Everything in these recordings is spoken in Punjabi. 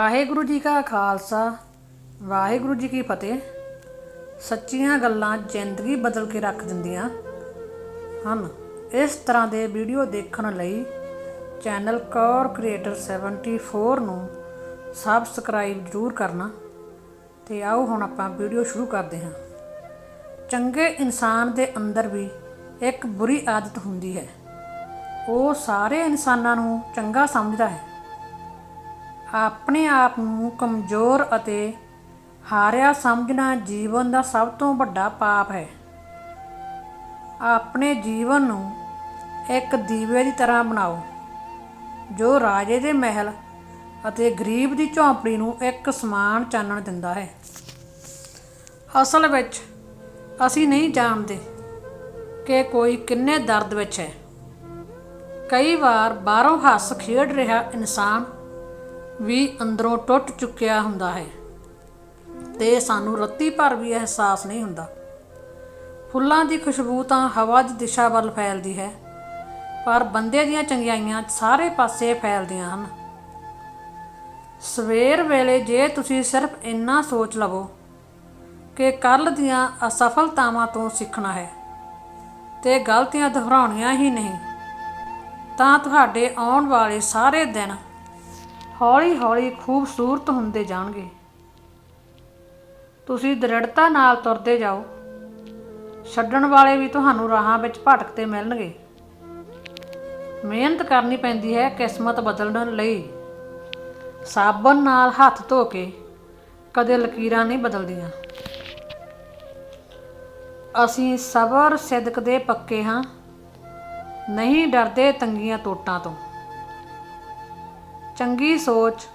ਵਾਹਿਗੁਰੂ ਜੀ ਕਾ ਖਾਲਸਾ, ਵਾਹਿਗੁਰੂ ਜੀ ਕੀ ਫਤਿਹ। ਸੱਚੀਆਂ ਗੱਲਾਂ ਜ਼ਿੰਦਗੀ ਬਦਲ ਕੇ ਰੱਖ ਦਿੰਦੀਆਂ ਹਨ। ਇਸ ਤਰ੍ਹਾਂ ਦੇ ਵੀਡੀਓ ਦੇਖਣ ਲਈ ਚੈਨਲ ਕੌਰ ਕ੍ਰੀਏਟਰ 74 ਨੂੰ ਸਬਸਕ੍ਰਾਈਬ ਜ਼ਰੂਰ ਕਰਨਾ ਤੇ ਆਓ ਹੁਣ ਆਪਾਂ ਵੀਡੀਓ ਸ਼ੁਰੂ ਕਰਦੇ ਹਾਂ। ਚੰਗੇ ਇਨਸਾਨ ਦੇ ਅੰਦਰ ਵੀ ਇੱਕ ਬੁਰੀ ਆਦਤ ਹੁੰਦੀ ਹੈ। ਉਹ ਸਾਰੇ ਇਨਸਾਨਾਂ ਨੂੰ ਚੰਗਾ ਸਮਝਦਾ ਹੈ। ਆਪਣੇ ਆਪ ਨੂੰ ਕਮਜ਼ੋਰ ਅਤੇ ਹਾਰਿਆ ਸਮਝਣਾ ਜੀਵਨ ਦਾ ਸਭ ਤੋਂ ਵੱਡਾ ਪਾਪ ਹੈ। ਆਪਣੇ ਜੀਵਨ ਨੂੰ ਇੱਕ ਦੀਵੇ ਦੀ ਤਰ੍ਹਾਂ ਬਣਾਓ, ਜੋ ਰਾਜੇ ਦੇ ਮਹਿਲ ਅਤੇ ਗਰੀਬ ਦੀ ਝੌਂਪੜੀ ਨੂੰ ਇੱਕ ਸਮਾਨ ਚਾਨਣ ਦਿੰਦਾ ਹੈ। ਅਸਲ ਵਿੱਚ ਅਸੀਂ ਨਹੀਂ ਜਾਣਦੇ ਕਿ ਕੋਈ ਕਿੰਨੇ ਦਰਦ ਵਿੱਚ ਹੈ। ਕਈ ਵਾਰ ਬਾਹਰੋਂ ਹੱਸ ਖੇਡ ਰਿਹਾ ਇਨਸਾਨ ਵੀ ਅੰਦਰੋਂ ਟੁੱਟ ਚੁੱਕਿਆ ਹੁੰਦਾ ਹੈ ਤੇ ਸਾਨੂੰ ਰੱਤੀ ਭਰ ਵੀ ਅਹਿਸਾਸ ਨਹੀਂ ਹੁੰਦਾ। ਫੁੱਲਾਂ ਦੀ ਖੁਸ਼ਬੂ ਤਾਂ ਹਵਾ ਦੀ ਦਿਸ਼ਾ ਵੱਲ ਫੈਲਦੀ ਹੈ, ਪਰ ਬੰਦੇ ਦੀਆਂ ਚੰਗਿਆਈਆਂ ਸਾਰੇ ਪਾਸੇ ਫੈਲਦੀਆਂ ਹਨ। ਸਵੇਰ ਵੇਲੇ ਜੇ ਤੁਸੀਂ ਸਿਰਫ ਇੰਨਾ ਸੋਚ ਲਵੋ ਕਿ ਕੱਲ ਦੀਆਂ ਅਸਫਲਤਾਵਾਂ ਤੋਂ ਸਿੱਖਣਾ ਹੈ ਤੇ ਗਲਤੀਆਂ ਦੁਹਰਾਉਣੀਆਂ ਹੀ ਨਹੀਂ, ਤਾਂ ਤੁਹਾਡੇ ਆਉਣ ਵਾਲੇ ਸਾਰੇ ਦਿਨ ਹੌਲੀ-ਹੌਲੀ ਖੂਬਸੂਰਤ ਹੁੰਦੇ ਜਾਣਗੇ। ਤੁਸੀਂ ਦ੍ਰਿੜਤਾ ਨਾਲ ਤੁਰਦੇ ਜਾਓ। ਛੱਡਣ ਵਾਲੇ ਵੀ ਤੁਹਾਨੂੰ ਰਾਹਾਂ ਵਿੱਚ ਭਟਕਦੇ ਮਿਲਣਗੇ। ਮਿਹਨਤ ਕਰਨੀ ਪੈਂਦੀ ਹੈ ਕਿਸਮਤ ਬਦਲਣ ਲਈ। ਸਾਬਣ ਨਾਲ ਹੱਥ ਧੋ ਕੇ ਕਦੇ ਲਕੀਰਾਂ ਨਹੀਂ ਬਦਲਦੀਆਂ। ਅਸੀਂ ਸਬਰ ਸਿਦਕ ਦੇ ਪੱਕੇ ਹਾਂ। ਨਹੀਂ ਡਰਦੇ ਤੰਗੀਆਂ ਤੋਟਾਂ ਤੋਂ। ਚੰਗੀ ਸੋਚ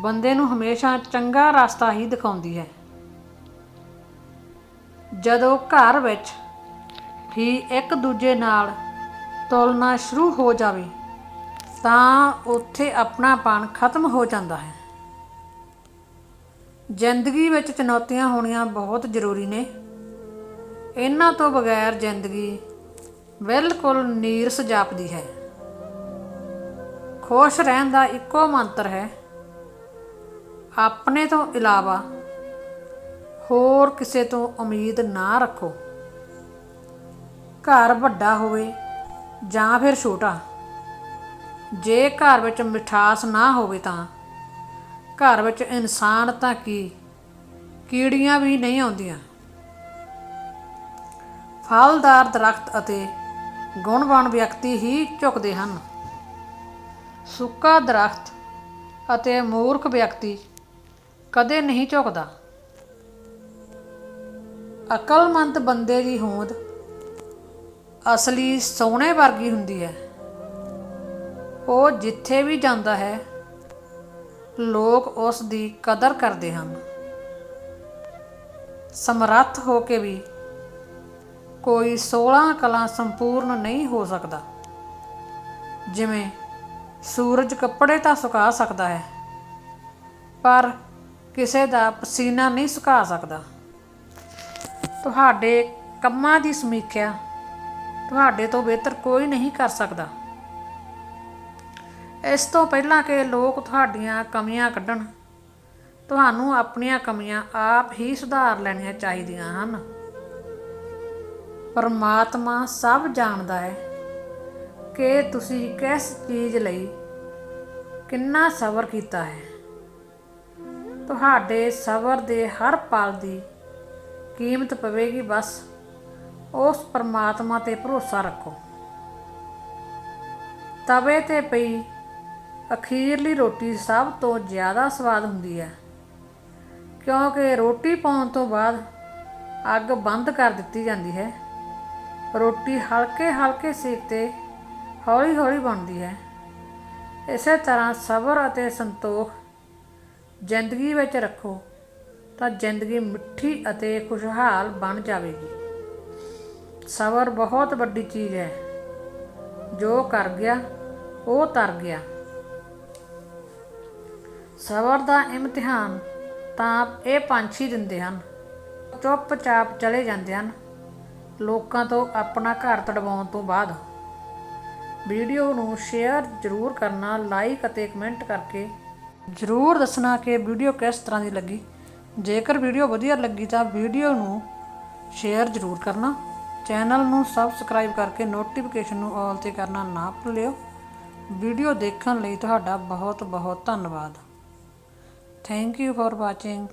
ਬੰਦੇ ਨੂੰ ਹਮੇਸ਼ਾ ਚੰਗਾ ਰਸਤਾ ਹੀ ਦਿਖਾਉਂਦੀ ਹੈ। ਜਦੋਂ ਘਰ ਵਿੱਚ ਹੀ ਇੱਕ ਦੂਜੇ ਨਾਲ ਤੁਲਨਾ ਸ਼ੁਰੂ ਹੋ ਜਾਵੇ, ਤਾਂ ਉੱਥੇ ਆਪਣਾਪਣ ਖਤਮ ਹੋ ਜਾਂਦਾ ਹੈ। ਜ਼ਿੰਦਗੀ ਵਿੱਚ ਚੁਣੌਤੀਆਂ ਹੋਣੀਆਂ ਬਹੁਤ ਜ਼ਰੂਰੀ ਨੇ। ਇਹਨਾਂ ਤੋਂ ਬਗੈਰ ਜ਼ਿੰਦਗੀ ਬਿਲਕੁਲ ਨੀਰਸ ਜਾਪਦੀ ਹੈ। ਖੁਸ਼ ਰਹਿਣ ਦਾ ਇੱਕੋ ਮੰਤਰ ਹੈ, ਆਪਣੇ ਤੋਂ ਇਲਾਵਾ ਹੋਰ ਕਿਸੇ ਤੋਂ ਉਮੀਦ ਨਾ ਰੱਖੋ। ਘਰ ਵੱਡਾ ਹੋਵੇ ਜਾਂ ਫਿਰ ਛੋਟਾ, ਜੇ ਘਰ ਵਿੱਚ ਮਿਠਾਸ ਨਾ ਹੋਵੇ ਤਾਂ, ਘਰ ਵਿੱਚ ਇਨਸਾਨ ਤਾਂ ਕੀ, ਕੀੜੀਆਂ ਵੀ ਨਹੀਂ ਆਉਂਦੀਆਂ। ਫਲਦਾਰ ਦਰਖਤ ਅਤੇ ਗੁਣਵਾਨ ਵਿਅਕਤੀ ਹੀ ਝੁਕਦੇ ਹਨ। ਸੁੱਕਾ ਦਰਖਤ ਅਤੇ ਮੂਰਖ ਵਿਅਕਤੀ ਕਦੇ ਨਹੀਂ ਝੁਕਦਾ। ਅਕਲਮੰਦ ਬੰਦੇ ਦੀ ਹੋਂਦ ਅਸਲੀ ਸੋਹਣੇ ਵਰਗੀ ਹੁੰਦੀ ਹੈ। ਉਹ ਜਿੱਥੇ ਵੀ ਜਾਂਦਾ ਹੈ, ਲੋਕ ਉਸ ਦੀ ਕਦਰ ਕਰਦੇ ਹਨ। ਸਮਰੱਥ ਹੋ ਕੇ ਵੀ ਕੋਈ 16 ਕਲਾ ਸੰਪੂਰਨ ਨਹੀਂ ਹੋ ਸਕਦਾ। ਜਿਵੇਂ ਸੂਰਜ ਕੱਪੜੇ ਤਾਂ ਸੁਕਾ ਸਕਦਾ ਹੈ, ਪਰ ਕਿਸੇ ਦਾ ਪਸੀਨਾ ਨਹੀਂ ਸੁਕਾ ਸਕਦਾ। ਤੁਹਾਡੇ ਕੰਮਾਂ ਦੀ ਸਮੀਖਿਆ ਤੁਹਾਡੇ ਤੋਂ ਬਿਹਤਰ ਕੋਈ ਨਹੀਂ ਕਰ ਸਕਦਾ। ਇਸ ਤੋਂ ਪਹਿਲਾਂ ਕਿ ਲੋਕ ਤੁਹਾਡੀਆਂ ਕਮੀਆਂ ਕੱਢਣ, ਤੁਹਾਨੂੰ ਆਪਣੀਆਂ ਕਮੀਆਂ ਆਪ ਹੀ ਸੁਧਾਰ ਲੈਣੀਆਂ ਚਾਹੀਦੀਆਂ ਹਨ। ਪਰਮਾਤਮਾ ਸਭ ਜਾਣਦਾ ਹੈ ਕਿ ਤੁਸੀਂ ਕਿਸ ਚੀਜ਼ ਲਈ ਕਿੰਨਾ ਸਬਰ ਕੀਤਾ ਹੈ? ਤੁਹਾਡੇ ਸਬਰ ਦੇ ਹਰ ਪਲ ਦੀ ਕੀਮਤ ਪਵੇਗੀ, ਬਸ ਉਸ ਪਰਮਾਤਮਾ ਤੇ ਭਰੋਸਾ ਰੱਖੋ। ਤਵੇ ਤੇ ਪਈ ਅਖੀਰਲੀ ਰੋਟੀ ਸਭ ਤੋਂ ਜ਼ਿਆਦਾ ਸਵਾਦ ਹੁੰਦੀ ਹੈ, ਕਿਉਂਕਿ ਰੋਟੀ ਪਾਉਣ ਤੋਂ ਬਾਅਦ ਅੱਗ ਬੰਦ ਕਰ ਦਿੱਤੀ ਜਾਂਦੀ ਹੈ। ਰੋਟੀ ਹਲਕੇ ਹਲਕੇ ਸੇਕ ਤੇ ਹੌਲੀ ਹੌਲੀ ਬਣਦੀ ਹੈ। ਇਸੇ ਤਰ੍ਹਾਂ ਸਬਰ ਅਤੇ ਸੰਤੋਖ ਜ਼ਿੰਦਗੀ ਵਿੱਚ ਰੱਖੋ ਤਾਂ ਜ਼ਿੰਦਗੀ ਮਿੱਠੀ ਅਤੇ ਖੁਸ਼ਹਾਲ ਬਣ ਜਾਵੇਗੀ। ਸਬਰ ਬਹੁਤ ਵੱਡੀ ਚੀਜ਼ ਹੈ। ਜੋ ਕਰ ਗਿਆ, ਉਹ ਤਰ ਗਿਆ। ਸਬਰ ਦਾ ਇਮਤਿਹਾਨ ਤਾਂ ਇਹ ਪੰਛੀ ਦਿੰਦੇ ਹਨ। ਚੁੱਪਚਾਪ ਚਲੇ ਜਾਂਦੇ ਹਨ। ਲੋਕਾਂ ਤੋਂ ਆਪਣਾ ਘਰ ਤੜਵਾਉਣ ਤੋਂ ਬਾਅਦ। ਵੀਡੀਓ ਨੂੰ ਸ਼ੇਅਰ ਜ਼ਰੂਰ ਕਰਨਾ ਲਾਈਕ ਅਤੇ ਕਮੈਂਟ ਕਰਕੇ ਜ਼ਰੂਰ ਦੱਸਣਾ ਕਿ ਵੀਡੀਓ ਕਿਸ ਤਰ੍ਹਾਂ ਦੀ ਲੱਗੀ। ਜੇਕਰ ਵੀਡੀਓ ਵਧੀਆ ਲੱਗੀ ਤਾਂ ਵੀਡੀਓ ਨੂੰ ਸ਼ੇਅਰ ਜ਼ਰੂਰ ਕਰਨਾ। ਚੈਨਲ ਨੂੰ ਸਬਸਕ੍ਰਾਈਬ ਕਰਕੇ ਨੋਟੀਫਿਕੇਸ਼ਨ ਨੂੰ ਆਲ ਤੇ ਕਰਨਾ ਨਾ ਭੁੱਲਿਓ। ਵੀਡੀਓ ਦੇਖਣ ਲਈ ਤੁਹਾਡਾ ਬਹੁਤ ਬਹੁਤ ਧੰਨਵਾਦ। Thank you for watching